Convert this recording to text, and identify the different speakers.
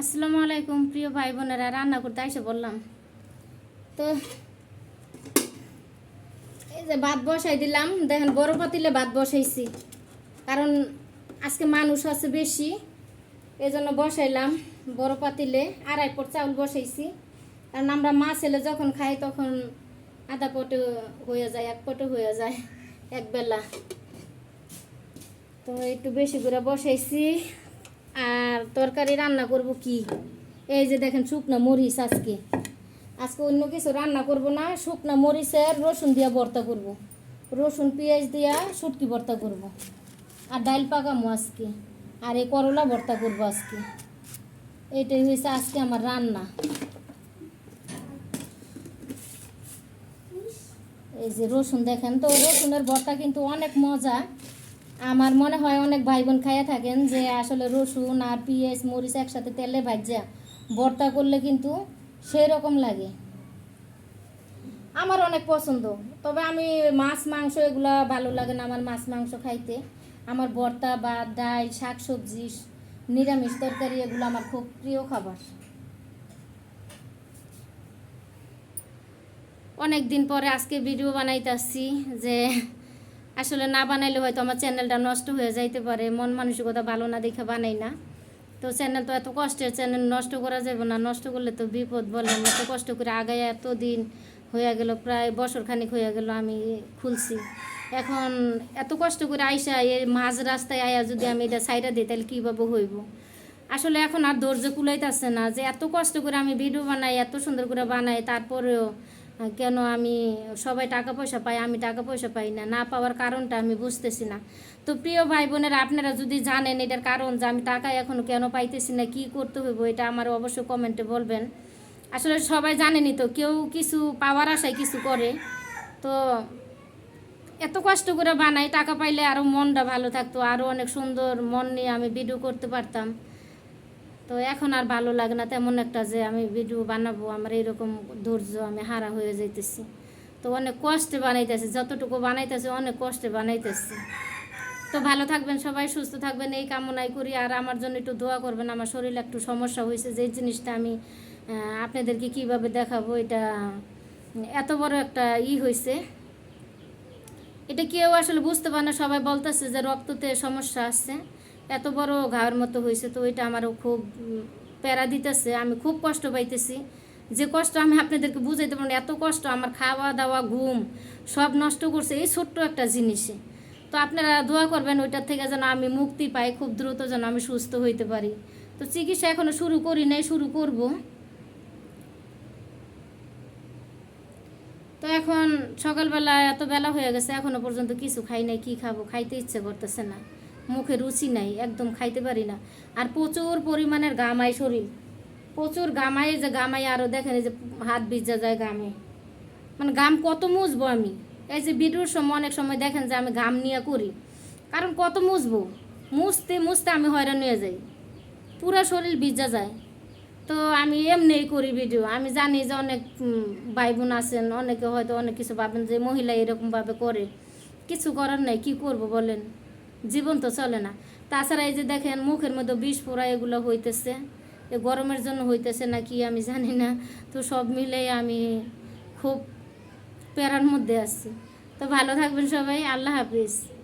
Speaker 1: আসসালামু আলাইকুম, প্রিয় ভাই বোনেরা রান্না করতে এসে বললাম। তো এই যে ভাত বসাই দিলাম, দেখেন বড় পাতিলে ভাত বসাইছি। কারণ আজকে মানুষ আছে বেশি এই জন্য বসাইলাম। বড় পাতিলে আড়াই পট চাউল বসাইছি। কারণ আমরা মাছ এলে যখন খাই, তখন আধা পটে হয়ে যায়, এক পটে হয়ে যায়, এক বেলা। তো একটু বেশি করে বসাইছি। আর তরকারি রান্না করব কি? এই যে দেখেন শুকনো মরিচ আজকে। আজকে অন্য কিছু রান্না করব না, শুকনো মরিচের রসুন দিয়া ভর্তা করব। রসুন, পেঁয়াজ দিয়া শুটকি ভর্তা করব। আর ডাইল পাকামো আজকে। আর এই করলা ভর্তা করব আজকে। এইটাই হয়েছে আজকে আমার রান্না। এই যে রসুন দেখেন তো, রসুনের ভর্তা কিন্তু অনেক মজা। আমার মনে হয় অনেক ভাই বোন খাইয়া থাকেন যে আসলে রসুন আর পিঁয়াজ, মরিচ একসাথে তেলে ভাজা, ভর্তা করলে কিন্তু সেই রকম লাগে। আমার অনেক পছন্দ। তবে আমি মাছ, মাংস এগুলো ভালো লাগে না আমার মাছ, মাংস খাইতে। আমার ভর্তা বা ডাল শাক সবজি নিরামিষ তরকারি এগুলো আমার খুব প্রিয় খাবার। অনেক দিন পরে আজকে ভিডিও বানাইতেছি যে আসলে না বানাইলে হয়তো আমার চ্যানেলটা নষ্ট হয়ে যাইতে পারে, মন মানসিকতা ভালো না দেখে বানাই না। তো চ্যানেল তো এত কষ্টের, চ্যানেল নষ্ট করা যাবে না, নষ্ট করলে তো বিপদ বলেন এত কষ্ট করে আগায় এত দিন হয়ে গেল, প্রায় বছর খানিক হয়ে গেল আমি খুলছি। এখন এত কষ্ট করে আইসা এই মাঝ রাস্তায় আয়া যদি আমি এটা সাইডা দিই, তাহলে কীভাবে হইব? আসলে এখন আর ধৈর্য কুলাইতেছে না, যে এত কষ্ট করে আমি ভিডিও বানাই, এত সুন্দর করে বানাই, তারপরেও কেন আমি সবাই টাকা পয়সা পাই, আমি টাকা পয়সা পাই না? না পাওয়ার কারণটা আমি বুঝতেছি না। তো প্রিয় ভাই বোনেরা আপনারা যদি জানেন এটার কারণ যে আমি টাকা এখনও কেন পাইতেছি না, কি করতে হইব, এটা আমার অবশ্যই কমেন্টে বলবেন। আসলে সবাই জানেনি তো, কেউ কিছু পাওয়ার আশায় কিছু করে। তো এত কষ্ট করে বানাই, টাকা পাইলে আরও মনটা ভালো থাকতো আরও অনেক সুন্দর মন নিয়ে আমি ভিডিও করতে পারতাম। তো এখন আর ভালো লাগে না তেমন একটা যে আমি ভিডিও বানাবো, আমার এরকম ধৈর্য, আমি হারা হয়ে যাইতেছি। তো অনেক কষ্টে বানাইতেছি, যতটুকু বানাইতেছি অনেক কষ্টে বানাইতেছি। তো ভালো থাকবেন সবাই, সুস্থ থাকবেন, এই কামনাই করি। আর আমার জন্য একটু দোয়া করবেন, আমার শরীরে একটু সমস্যা হয়েছে যে জিনিসটা আমি আপনাদেরকে কীভাবে দেখাবো, এটা, এত বড় একটা ই হয়েছে এটা কেউ আসলে বুঝতে পারে না, সবাই বলতেছে যে রক্ততে সমস্যা আছে। এত বড় ঘাওয়ার মতো হয়েছে তো এটা আমারও খুব প্যারা দিতেছে, আমি খুব কষ্ট পাইতেছি। যে কষ্ট আমি আপনাদেরকে বুঝাইতে পারি এত কষ্ট, আমার খাওয়া দাওয়া, ঘুম, সব নষ্ট করছে, এই ছোট্ট একটা জিনিসে। তো আপনারা দোয়া করবেন ওইটার থেকে যেন আমি মুক্তি পাই, খুব দ্রুত যেন আমি সুস্থ হইতে পারি। তো চিকিৎসা এখনও শুরু করি নাই, শুরু করব। তো এখন সকালবেলা এত বেলা হয়ে গেছে, এখনও পর্যন্ত কিছু খাই নাই, কি খাব, খাইতে ইচ্ছে করতেছে না। মুখে রুচি নাই, একদম খাইতে পারি না। আর প্রচুর পরিমাণের গামাই শরীর। প্রচুর গামাই যে গামাই আরও দেখেন যে হাত ভিজা যায় গামে। মানে গাম কত মুছবো আমি? এই যে ভিডিওর সময় অনেক সময় দেখেন যে আমি গাম নিয়ে করি। কারণ কত মুছবো? মুছতে মুছতে আমি হয়রান হয়ে যাই। পুরো শরীর ভিজা যায়। তো আমি এমনিই করি ভিডিও। আমি জানি যে অনেক ভাই বোন আছেন, অনেকে হয়তো অনেক কিছু ভাবেন যে মহিলা এরকমভাবে করে। কিছু করার নাই, কি করব বলেন? জীবন তো চলে না। তাছাড়া এই যে দেখেন, মুখের মধ্যে বিষ পোড়া এগুলো হইতেছে। এ গরমের জন্য হইতেছে না কি আমি জানি না। তো সব মিলে আমি খুব প্যারার মধ্যে আছি। তো ভালো থাকবেন সবাই, আল্লাহ হাফিজ।